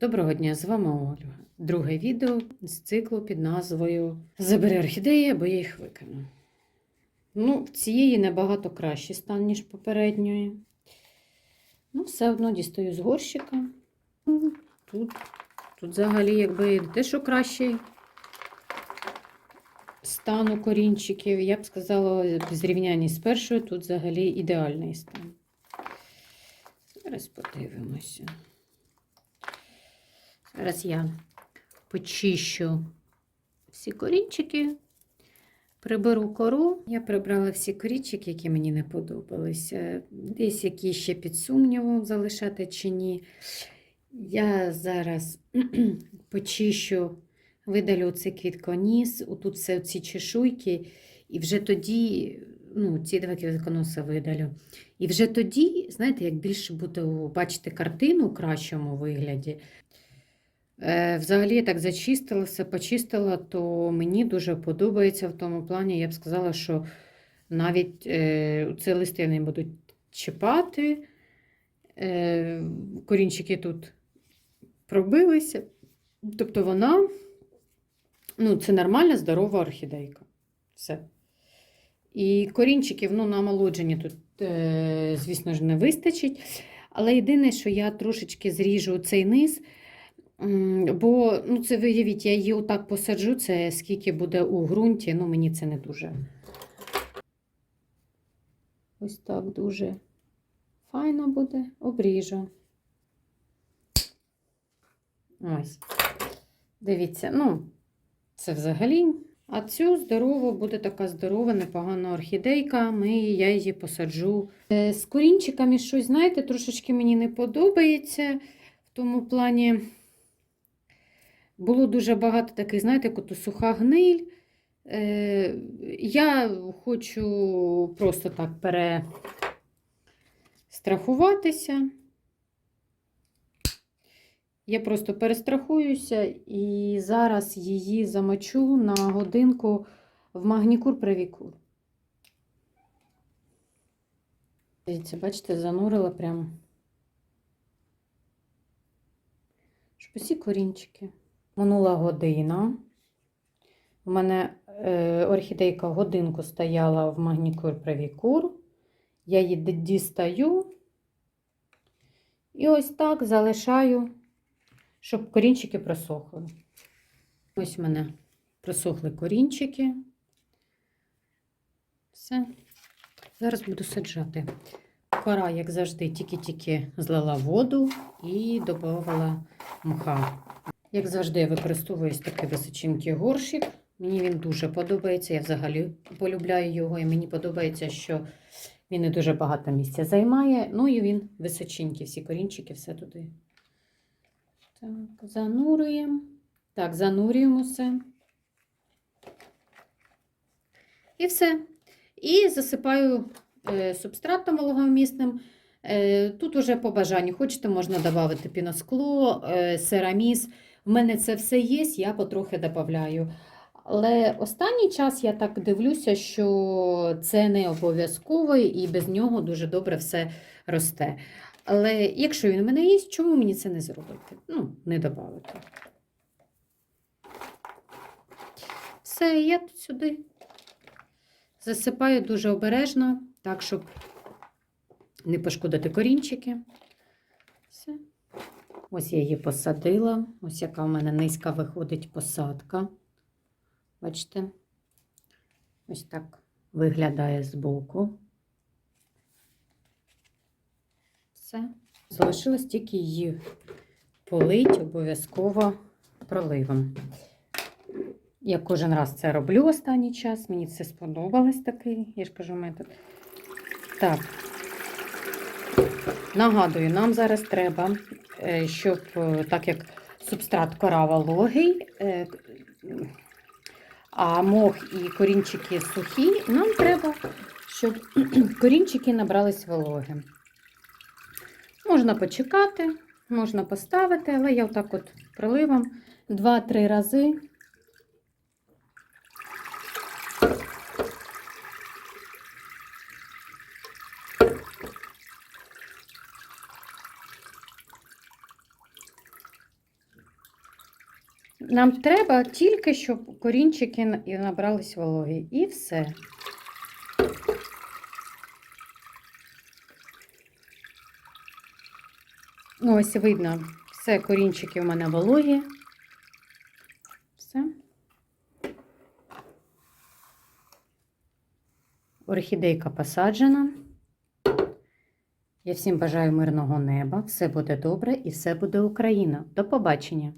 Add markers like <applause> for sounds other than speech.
Доброго дня, з вами Ольга. Друге відео з циклу під назвою Забери орхідеї, або я їх викину. Ну, в цієї набагато кращий стан, ніж попередньої. Ну, все одно дістаю з горщика. Ну, Тут, тут взагалі, якби те, що кращий стан у корінчиків, я б сказала, в зрівнянні з першою, тут взагалі ідеальний стан. Зараз подивимося. Зараз я почищу всі корінчики, приберу кору. Я прибрала всі корінчики, які мені не подобалися. Десь які ще під сумнівом залишати чи ні. Я зараз <clears throat> почищу, видалю цей квітконіс, отут все ці чешуйки, і вже тоді, ну, ці два квітконоси видалю. І вже тоді, знаєте, як більше буде бачити картину у кращому вигляді. Е, Взагалі я так зачистила, все почистила, то мені дуже подобається в тому плані, я б сказала, що навіть е, ці листи не будуть чіпати. Е, корінчики тут пробилися. Тобто вона, ну, це нормальна, здорова орхідейка. Все. І корінчиків ну, на омолодження тут, е, звісно ж, не вистачить. Але єдине, що я трошечки зріжу цей низ. Бо, ну, це виявіть, я її отак посаджу, це скільки буде у ґрунті, ну мені це не дуже. Ось так дуже файно буде, обріжу. Ось. Дивіться, ну, це взагалі. А цю здорову буде така здорова, непогана орхідейка. Ми, я її посаджу. Е, З корінчиками щось, знаєте, трошечки мені не подобається. В тому плані. Було дуже багато таких, знаєте, як суха гниль. Е, я хочу просто так перестрахуватися. Я просто перестрахуюся і зараз її замочу на годинку в магнікур правікур. Дивіться, бачите, занурила прям. Щоб усі корінчики. Минула година. У мене е, орхідейка годинку стояла в магнікюр правікур. Я її дістаю. І ось так залишаю, щоб корінчики просохли. Ось у мене просохли корінчики. Все. Зараз буду саджати. Кора, як завжди, тільки-тільки злила воду і додавала мха. Як завжди, я використовую такий височенький горщик. Мені він дуже подобається. Я взагалі полюбляю його, і мені подобається, що він не дуже багато місця займає. Ну і він височенький, всі корінчики, все туди. Так, занурюємо. Так, занурюємо все. І все. І засипаю е, субстратом вологомісним. Е, Тут уже по бажанню. Хочете, можна додати піноскло, е, сераміс. В мене це все є, я потрохи додаю. Але останній час я так дивлюся, що це не обов'язково і без нього дуже добре все росте. Але якщо він у мене є, чому мені це не зробити? Ну, не додати. Все, я тут сюди засипаю дуже обережно, так, щоб не пошкодити корінчики. Все. Ось я її посадила. Ось яка в мене низька виходить посадка. Бачите? Ось так виглядає збоку. Все. Залишилось тільки її полить обов'язково проливом. Я кожен раз це роблю останній час. Мені це сподобалось такий, я ж кажу, метод. Так. Нагадую, нам зараз треба, е, щоб е, так як субстрат кора вологий, е, а мох і корінчики сухі, нам треба, щоб <clears throat> корінчики набрались вологи. Можна почекати, можна поставити, але я отак от проливом 2-3 рази. Нам треба тільки, щоб корінчики набрались вологи. І все. Ну, Ось видно, все, корінчики в мене вологі. Все. Орхідейка посаджена. Я всім бажаю мирного неба. Все буде добре і все буде Україна. До побачення!